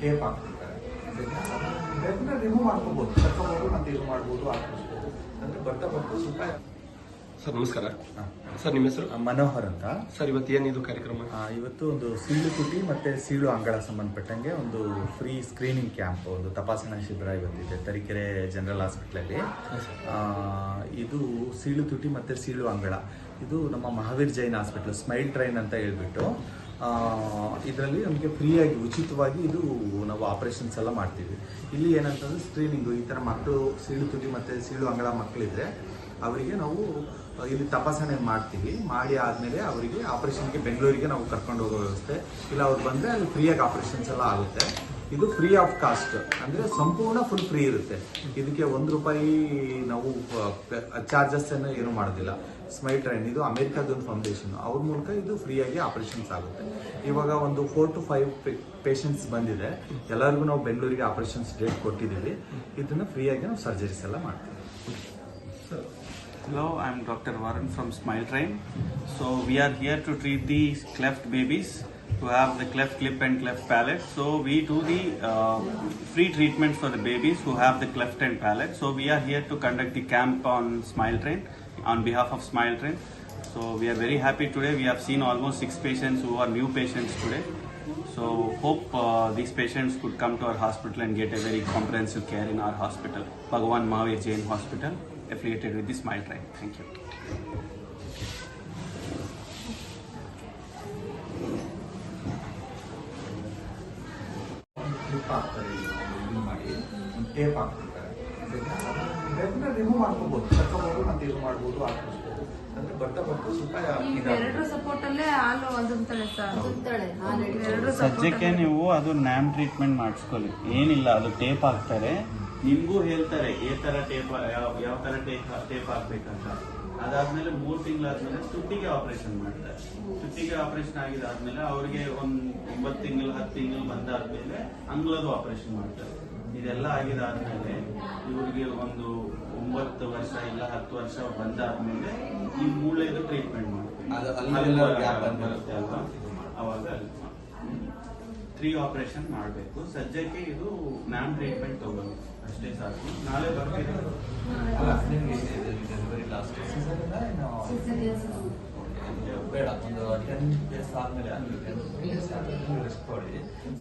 Tape ಹಾಕ್ತಿರ್ತಾರೆ ಅದನ್ನ remove ಮಾಡ್ಕೋಬಹುದು ತಕ್ಕೋಬಹುದು ಮತ್ತೆ ಇದು ಮಾಡ್ಬೋದು ಹಾಕಿಸ್ಬೋದು ಅಂದ್ರೆ ಬರ್ತಾ ಬರ್ತಾ ಸ್ವಲ್ಪ ಸರ್ ನಮಸ್ಕಾರ. ಸರ್ ನಿಮ್ಮ ಹೆಸರು? ಮನೋಹರ್ ಅಂತ. ಸರ್ ಇವತ್ತು ಏನಿದು ಕಾರ್ಯಕ್ರಮ? ಇವತ್ತು ಒಂದು ಸೀಳು ಕುಟಿ ಮತ್ತೆ ಸೀಳು ಅಂಗಳ ಸಂಬಂಧಪಟ್ಟಂಗೆ ಒಂದು ಫ್ರೀ ಸ್ಕ್ರೀನಿಂಗ್ ಕ್ಯಾಂಪ್ ಒಂದು ತಪಾಸಣಾ ಶಿಬಿರ ಇವತ್ತಿದೆ ತರೀಕೆರೆ ಜನರಲ್ ಹಾಸ್ಪಿಟ್ಲಲ್ಲಿ. ಇದು ಸೀಳು ತುಟಿ ಮತ್ತೆ ಸೀಳು ಅಂಗಳ. ಇದು ನಮ್ಮ Mahavir Jain hospital Smile Train ಅಂತ ಹೇಳ್ಬಿಟ್ಟು. ಇದರಲ್ಲಿ ನಮಗೆ ಫ್ರೀಯಾಗಿ, ಉಚಿತವಾಗಿ ಇದು ನಾವು ಆಪರೇಷನ್ಸ್ ಎಲ್ಲ ಮಾಡ್ತೀವಿ. ಇಲ್ಲಿ ಏನಂತಂದ್ರೆ ಸ್ಕ್ರೀನಿಂಗು ಈ ಥರ ಮಕ್ಕಳು ಸೀಳು ತುಟಿ ಮತ್ತು ಸೀಳು ಅಂಗಳ ಮಕ್ಕಳಿದ್ರೆ ಅವರಿಗೆ ನಾವು, ಇಲ್ಲಿ ತಪಾಸಣೆ ಮಾಡ್ತೀವಿ. ಮಾಡಿ ಆದಮೇಲೆ ಅವರಿಗೆ ಆಪ್ರೇಷನ್ಗೆ ಬೆಂಗಳೂರಿಗೆ ನಾವು ಕರ್ಕೊಂಡು ಹೋಗೋ ವ್ಯವಸ್ಥೆ. ಇಲ್ಲ, ಅವ್ರು ಬಂದರೆ ಅಲ್ಲಿ ಫ್ರೀಯಾಗಿ ಆಪರೇಷನ್ಸ್ ಎಲ್ಲ ಆಗುತ್ತೆ. ಇದು ಫ್ರೀ ಆಫ್ ಕಾಸ್ಟ್ ಅಂದರೆ ಸಂಪೂರ್ಣ ಫುಲ್ ಫ್ರೀ ಇರುತ್ತೆ. ಇದಕ್ಕೆ ಒಂದು ರೂಪಾಯಿ ನಾವು ಚಾರ್ಜಸ್ ಅನ್ನು ಏನು ಮಾಡೋದಿಲ್ಲ. ಸ್ಮೈಲ್ ಟ್ರೈನ್ ಇದು ಅಮೆರಿಕಾದ ಒಂದು ಫೌಂಡೇಶನ್ ಅವ್ರ ಮೂಲಕ ಇದು ಫ್ರೀಯಾಗಿ ಆಪರೇಷನ್ಸ್ ಆಗುತ್ತೆ. ಇವಾಗ ಒಂದು ಫೋರ್ ಟು ಫೈವ್ ಪೇಷಂಟ್ಸ್ ಬಂದಿದೆ. ಎಲ್ಲರಿಗೂ ನಾವು ಬೆಂಗಳೂರಿಗೆ ಆಪರೇಷನ್ಸ್ ಡೇಟ್ ಕೊಟ್ಟಿದ್ದೀವಿ. ಇದನ್ನು ಫ್ರೀಯಾಗಿ ನಾವು ಸರ್ಜರೀಸ್ ಎಲ್ಲ ಮಾಡ್ತೀವಿ. I am doctor Warren from Smile Train so we are near to treat the cleft babies. Who have the cleft lip and cleft palate. So we do the uh, free treatments for the babies who have the cleft and palate. So we are here to conduct the camp on Smile Train on behalf of Smile Train. So we are very happy today. We have seen almost six patients who are new patients today. So hope uh, these patients could come to our hospital and get a very comprehensive care in our hospital, Bhagwan Mahavir Jain Hospital, affiliated with the Smile Train. Thank you. Clip ಹಾಕ್ತಾರೆ ಇದು ಮಾಡಿ ಒಂದು tape ಹಾಕ್ತಿರ್ತಾರೆ ಅದನ್ನ remove ಮಾಡ್ಕೋಬಹುದು ತಕ್ಕೋಬಹುದು ಮತ್ತೆ ಇದು ಮಾಡ್ಬೋದು ಹಾಕಿಸ್ಬೋದು ಅಂದ್ರೆ ಬರ್ತಾ ಬರ್ತಾ ಸ್ವಲ್ಪ ಎರಡು ಸದ್ಯಕ್ಕೆ ನೀವು ಅದು ನ್ಯಾಮ್ ಟ್ರೀಟ್ಮೆಂಟ್ ಮಾಡಿಸ್ಕೊಳ್ಳಿ. ಏನಿಲ್ಲ ಅದು ಟೇಪ್ ಹಾಕ್ತಾರೆ. ನಿಮ್ಗೂ ಹೇಳ್ತಾರೆ ಏ ತರ ಟೇಪ್ ಯಾವ ಯಾವ ತರ ಟೇಪ್ ಟೇಪ್ ಹಾಕ್ಬೇಕಂತ. ಅದಾದ್ಮೇಲೆ ಮೂರ್ ತಿಂಗಳಾದ್ಮೇಲೆ ತುಟ್ಟಿಗೆ ಆಪರೇಷನ್ ಮಾಡ್ತಾರೆ. ತುಟ್ಟಿಗೆ ಆಪರೇಷನ್ ಆಗಿದಾದ್ಮೇಲೆ ಅವ್ರಿಗೆ ಒಂದ್ ಒಂಬತ್ತು ತಿಂಗಳು ಹತ್ತು ತಿಂಗಳು ಬಂದಾದ್ಮೇಲೆ ಅಂಗ್ಲದು ಆಪರೇಷನ್ ಮಾಡ್ತಾರೆ. ಇದೆಲ್ಲ ಆಗಿದಾದ್ಮೇಲೆ ಇವ್ರಿಗೆ ಒಂದು ಒಂಬತ್ತು ವರ್ಷ ಇಲ್ಲ ಹತ್ತು ವರ್ಷ ಬಂದಾದ್ಮೇಲೆ ಈ ಮೂಳೆದು ಟ್ರೀಟ್ಮೆಂಟ್ ಮಾಡ್ತಾರೆ. ಅವಾಗ ತ್ರೀ ಆಪರೇಷನ್ ಮಾಡಬೇಕು. ಸದ್ಯಕ್ಕೆ ಇದು ಮ್ಯಾಮ್ ಟ್ರೀಟ್ಮೆಂಟ್ ತಗೊಂಡು. ಅಷ್ಟೇ ಸಾಕು. ನಾಳೆ ಬರ್ತೀನಿ ಡೆಲಿವರಿ ಲಾಸ್ಟ್ ಸೀಸನ್ ಬೇಡ ಒಂದು ಟೆನ್ ಡೇಸ್ ಆದ್ಮೇಲೆ ಟೆನ್ ಡೇಸ್ ಆದ್ಮೇಲೆ ರೆಸ್ಟ್ ಕೊಡಿ.